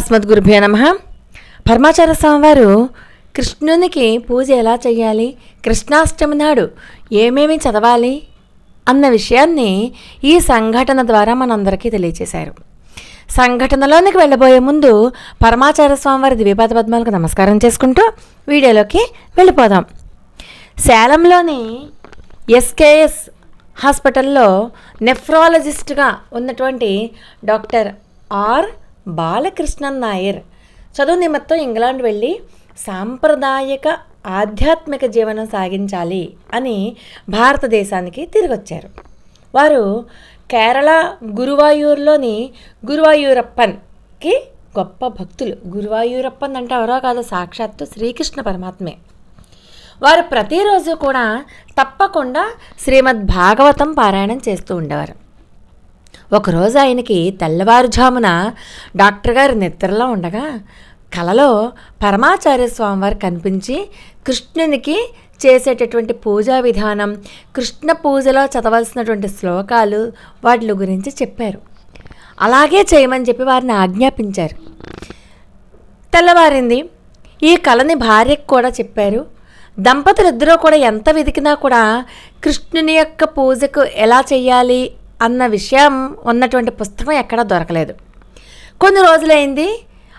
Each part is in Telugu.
అస్మద్గురుభ్యో నమ. పరమాచార్య స్వామివారు కృష్ణునికి పూజ ఎలా చేయాలి కృష్ణాష్టమి నాడు ఏమేమి చదవాలి? అన్న విషయాన్ని ఈ సంఘటన ద్వారా మనందరికీ తెలియచేశారు. సంఘటనలోనికి వెళ్ళబోయే ముందు పరమాచార్య స్వామివారి దివ్యపాద పద్మాలకు నమస్కారం చేసుకుంటూ వీడియోలోకి వెళ్ళిపోదాం. సేలంలోని ఎస్కేఎస్ హాస్పిటల్లో నెఫ్రాలజిస్ట్గా ఉన్నటువంటి డాక్టర్ ఆర్ బాలకృష్ణన్ నాయర్. చదువు నిమిత్తం ఇంగ్లాండ్ వెళ్ళి సాంప్రదాయక ఆధ్యాత్మిక జీవనం సాగించాలి అని భారతదేశానికి తిరిగి వచ్చారు వారు కేరళ గురువాయూర్లోని గురువాయూరప్పన్కి గొప్ప భక్తులు. గురువాయూరప్పన్ అంటే ఎవరో కాదు సాక్షాత్తు శ్రీకృష్ణ పరమాత్మే. వారు ప్రతిరోజు కూడా తప్పకుండా శ్రీమద్ భాగవతం పారాయణం చేస్తూ ఉండేవారు. ఒకరోజు ఆయనకి తెల్లవారుజామున డాక్టర్ గారు నిద్రలో ఉండగా కలలో పరమాచార్య స్వామివారు కనిపించి కృష్ణునికి చేసేటటువంటి పూజా విధానం కృష్ణ పూజలో చదవలసినటువంటి శ్లోకాలు వాటి గురించి చెప్పారు. అలాగే చేయమని చెప్పి వారిని ఆజ్ఞాపించారు. తెల్లవారింది. ఈ కళని భార్యకు కూడా చెప్పారు. దంపతులిద్దరూ కూడా ఎంత వెతికినా కూడా కృష్ణుని యొక్క పూజకు ఎలా చేయాలి అన్న విషయం ఉన్నటువంటి పుస్తకం ఎక్కడా దొరకలేదు. కొన్ని రోజులైంది.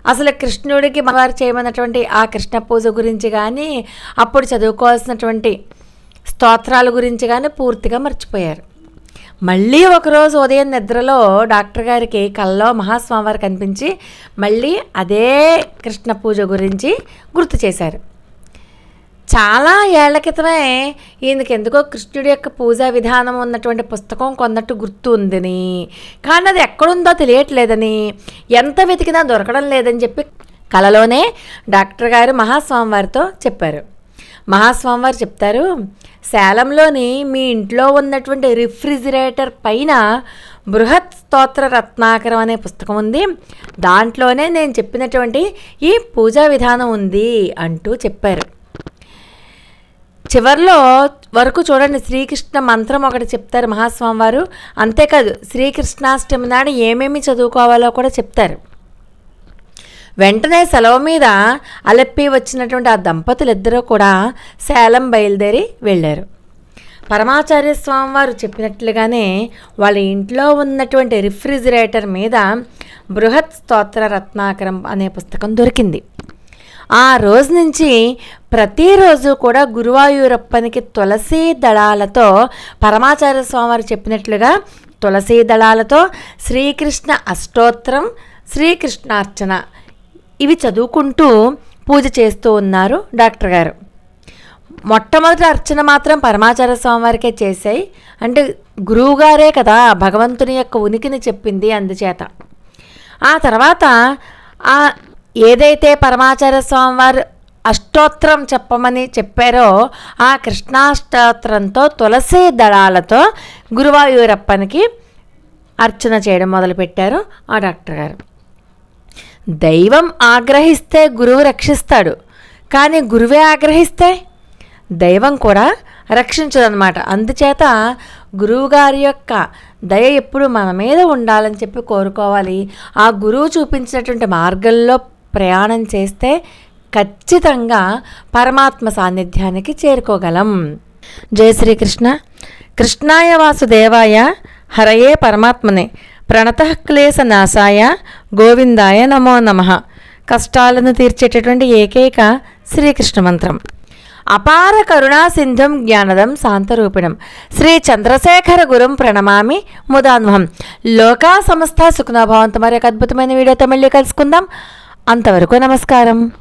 అసలు కృష్ణుడికి మనవారు చేయమన్నటువంటి ఆ కృష్ణ పూజ గురించి కానీ అప్పుడు చదువుకోవాల్సినటువంటి స్తోత్రాల గురించి కానీ పూర్తిగా మర్చిపోయారు. మళ్ళీ ఒకరోజు ఉదయం నిద్రలో డాక్టర్ గారికి కల్లో మహాస్వామివారు కనిపించి మళ్ళీ అదే కృష్ణ పూజ గురించి గుర్తు చేశారు. చాలా ఏళ్ళ క్రితమే ఈయనకి ఎందుకో కృష్ణుడి యొక్క పూజా విధానం ఉన్నటువంటి పుస్తకం కొన్నట్టు గుర్తు ఉందని కానీ అది ఎక్కడుందో తెలియట్లేదని ఎంత వెతికినా దొరకడం లేదని చెప్పి కలలోనే డాక్టర్ గారు మహాస్వామివారితో చెప్పారు. మహాస్వామివారు చెప్తారు సేలంలోని మీ ఇంట్లో ఉన్నటువంటి రిఫ్రిజిరేటర్ పైన బృహత్ స్తోత్ర రత్నాకరం అనే పుస్తకం ఉంది. దాంట్లోనే నేను చెప్పినటువంటి ఈ పూజా విధానం ఉంది అంటూ చెప్పారు. చివర్లో వరకు చూడండి శ్రీకృష్ణ మంత్రం ఒకటి చెప్తారు మహాస్వామి వారు అంతేకాదు శ్రీకృష్ణాష్టమి నాడు ఏమేమి చదువుకోవాలో కూడా చెప్తారు. వెంటనే సెలవు మీద అలెప్పి వచ్చినటువంటి ఆ దంపతులిద్దరూ కూడా సేలం బయలుదేరి వెళ్ళారు. పరమాచార్య స్వామి వారు చెప్పినట్లుగానే వాళ్ళ ఇంట్లో ఉన్నటువంటి రిఫ్రిజిరేటర్ మీద బృహత్ స్తోత్ర రత్నాకరం అనే పుస్తకం దొరికింది. ఆ రోజు నుంచి ప్రతిరోజు కూడా గురువాయూరప్పనికి తులసి దళాలతో పరమాచార్య స్వామివారు చెప్పినట్లుగా తులసి దళాలతో శ్రీకృష్ణ అష్టోత్తరం శ్రీకృష్ణార్చన ఇవి చదువుకుంటూ పూజ చేస్తూ ఉన్నారు డాక్టర్ గారు. మొట్టమొదటి అర్చన మాత్రం పరమాచార్య స్వామివారికే చేశాయి. అంటే గురువుగారే కదా భగవంతుని యొక్క ఉనికిని చెప్పింది అందుచేత. ఆ తర్వాత ఆ ఏదైతే పరమాచార్య స్వామివారు అష్టోత్తరం చెప్పమని చెప్పారో ఆ కృష్ణాష్టోత్తరంతో తులసి దళాలతో గురువాయూరప్పనికి అర్చన చేయడం మొదలుపెట్టారు ఆ డాక్టర్ గారు. దైవం ఆగ్రహిస్తే గురువు రక్షిస్తాడు కానీ గురువే ఆగ్రహిస్తే దైవం కూడా రక్షించదనమాట అందుచేత గురువుగారి యొక్క దయ ఎప్పుడు మన మీద ఉండాలని చెప్పి కోరుకోవాలి. ఆ గురువు చూపించినటువంటి మార్గంలో ప్రయాణం చేస్తే ఖచ్చితంగా పరమాత్మ సాన్నిధ్యానికి చేరుకోగలం. జయ శ్రీకృష్ణ. కృష్ణాయ వాసుదేవాయ హరయే పరమాత్మనే. ప్రణత క్లేశ నాశాయ గోవిందాయ నమో నమ. కష్టాలను తీర్చేటటువంటి ఏకైక శ్రీకృష్ణ మంత్రం. అపార కరుణా సింధుం జ్ఞానదం శాంతరూపిణం. శ్రీ చంద్రశేఖర గురుం ప్రణమామి ముదాన్వహం. లోకా సంస్థ సుఖనాభావంతో మరి ఒక అద్భుతమైన వీడియోతో మళ్ళీ కలుసుకుందాం. అంతవరకు నమస్కారం.